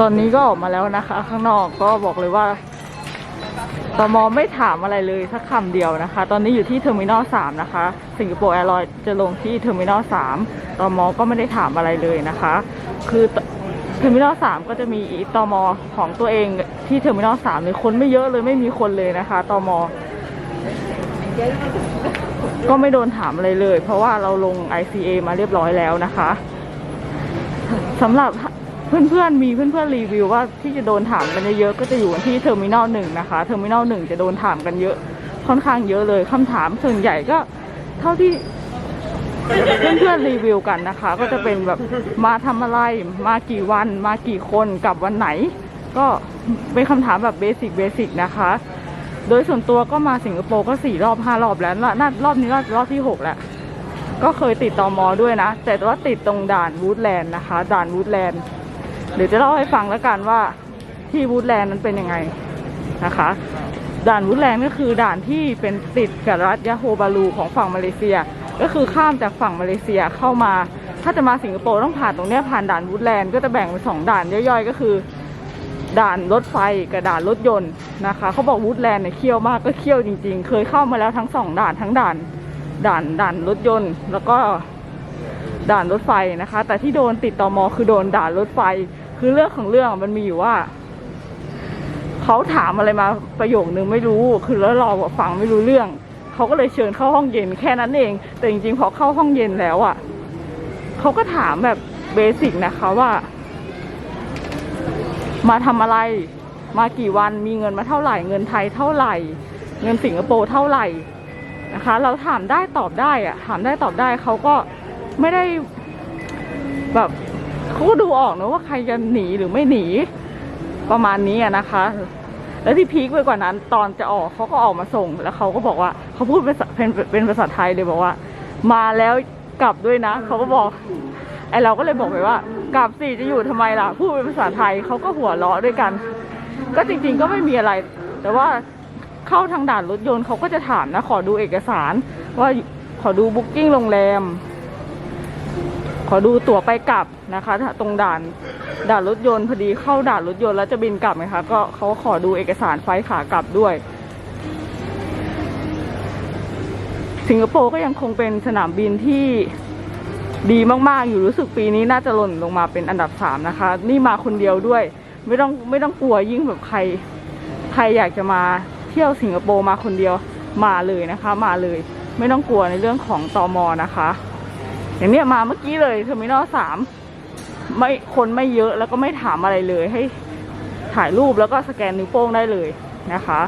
ตอนนี้ก็ออกมาแล้วนะคะ ข้างนอกก็บอกเลยว่าตมไม่ถามอะไรเลยสักคำเดียวนะคะ ตอนนี้อยู่ที่เทอร์มินอลสามนะคะ สิงคโปร์แอร์ลอยจะลงที่เทอร์มินอลสามตมก็ไม่ได้ถามอะไรเลยนะคะ คือเทอร์มินอลสามก็จะมีอีตมของตัวเองที่เทอร์มินอลสามเลยคนไม่เยอะเลยไม่มีคนเลยนะคะตมก็ไม่โดนถามอะไรเลย เพราะว่าเราลง ICA มาเรียบร้อยแล้วนะคะสำหรับ เพื่อนๆมีเพื่อนๆรีวิวว่าที่จะโดนถามกันเยอะๆก็จะอยู่ที่เทอร์มินอลหนึ่งนะคะเทอร์มินอลหนึ่งจะโดนถามกันเยอะ ค่อนข้างเยอะเลยคำถามส่วนใหญ่ก็เท่าที่เพื่อนๆรีวิวกันนะคะ ก็จะเป็นแบบมาทำอะไรมากี่วัน มากี่คนกลับวันไหน ก็เป็นคำถามแบบเบสิกเบสิกนะคะ โดยส่วนตัวก็มาสิงคโปร์ก็สี่รอบห้ารอบแล้วละน่ารอบนี้รอบรอบที่หกแล้วก็เคยติดตอมอด้วยนะ แต่ว่าติดตรงด่านวูดแลนด์นะคะ ด่านวูดแลนด์ เดี๋ยวจะเล่าให้ฟังแล้วกันว่าที่วูดแลนด์นั้นเป็นยังไงนะคะ ด่านวูดแลนด์ก็คือด่านที่เป็นติดกับรัฐยะโฮบาลูของฝั่งมาเลเซีย ก็คือข้ามจากฝั่งมาเลเซียเข้ามา ถ้าจะมาสิงคโปร์ต้องผ่านตรงนี้ผ่านด่านวูดแลนด์ก็จะแบ่งเป็นสองด่านย่อยๆ ก็คือ ด่านรถไฟกับด่านรถยนต์นะคะเขาบอกวูดแลนด์เนี่ยเคี่ยวมากก็เคี่ยวจริง ๆ เคยเข้ามาแล้วทั้งสองด่านทั้งด่านด่านด่านรถยนต์ แล้วก็ ด่านรถไฟนะคะ แต่ที่โดนติดต่อมอคือโดนด่านรถไฟ คือเรื่องของเรื่องมันมีอยู่ว่าเขาถามอะไรมาประโยคนึงไม่รู้ คือแล้วเราอฟังไม่รู้เรื่อง เขาก็เลยเชิญเข้าห้องเย็นแค่นั้นเอง แต่จริงๆพอเข้าห้องเย็นแล้วอะเขาก็ถามแบบเบสิกนะคะว่า มาทำอะไร มากี่วันมีเงินมาเท่าไหร่ เงินไทยเท่าไหร่ เงินสิงคโปร์เท่าไหร่นะคะ เราถามได้ตอบได้อะถามได้ตอบได้เขาก็ ไม่ได้แบบเขาก็ดูออกนะว่าใครจะหนีหรือไม่หนีประมาณนี้นะคะ แล้วที่พีคไปกว่านั้น ตอนจะออกเขาก็ออกมาส่ง แล้วเขาก็บอกว่าเขาพูดเป็นเป็นเป็นภาษาไทยเลยบอกว่า มาแล้วกลับด้วยนะเขาก็บอกไอเราก็เลยบอกไปว่ากลับสิจะอยู่ทำไมล่ะพูดเป็นภาษาไทยเขาก็หัวเราะด้วยกัน ก็จริง ๆ ก็ไม่มีอะไร แต่ว่าเข้าทางด่านรถยนต์เขาก็จะถามนะ ขอดูเอกสาร ว่าขอดูบุ๊กิ้งโรงแรม ขอดูตั๋วไปกลับนะคะ ตรงด่านด่านรถยนต์พอดีเข้าด่านรถยนต์แล้วจะบินกลับไหมคะก็เขาขอดูเอกสารไฟล์ขากลับด้วย สิงคโปร์ก็ยังคงเป็นสนามบินที่ดีมากๆ อยู่รู้สึกปีนี้น่าจะหล่นลงมาเป็นอันดับสามนะคะ นี่มาคนเดียวด้วย ไม่ต้องไม่ต้องกลัวยิ่งแบบใคร ใครอยากจะมาเที่ยวสิงคโปร์มาคนเดียวมาเลยนะคะ มาเลย ไม่ต้องกลัวในเรื่องของตอมอนะคะ อย่างเนี้ยมาเมื่อกี้เลยเทอร์มินอลสามไม่คนไม่เยอะแล้วก็ไม่ถามอะไรเลย ให้ถ่ายรูปแล้วก็สแกนนิ้วโป้งได้เลยนะคะ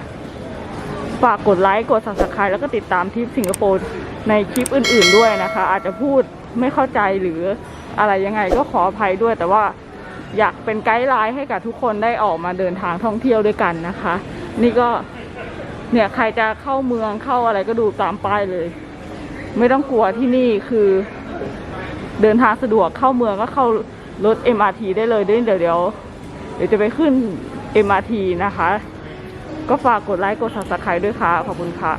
ฝากกดไลค์กด subscribe แล้วก็ติดตามทริปสิงคโปร์ในคลิปอื่น ๆด้วยนะคะ อาจจะพูดไม่เข้าใจหรืออะไรยังไงก็ขออภัยด้วย แต่ว่าอยากเป็นไกด์ไลน์ให้กับทุกคนได้ออกมาเดินทางท่องเที่ยวด้วยกันนะคะ นี่ก็เนี่ยใครจะเข้าเมืองเข้าอะไรก็ดูตามป้ายเลย ไม่ต้องกลัวที่นี่คือ เดินทางสะดวกเข้าเมืองก็เข้ารถ MRT ได้เลยเดี๋ยวเดี๋ยวเดี๋ยวเดี๋ยวจะไปขึ้น MRT นะคะ ก็ฝากกดไลค์กด subscribe ด้วยค่ะ ขอบคุณค่ะ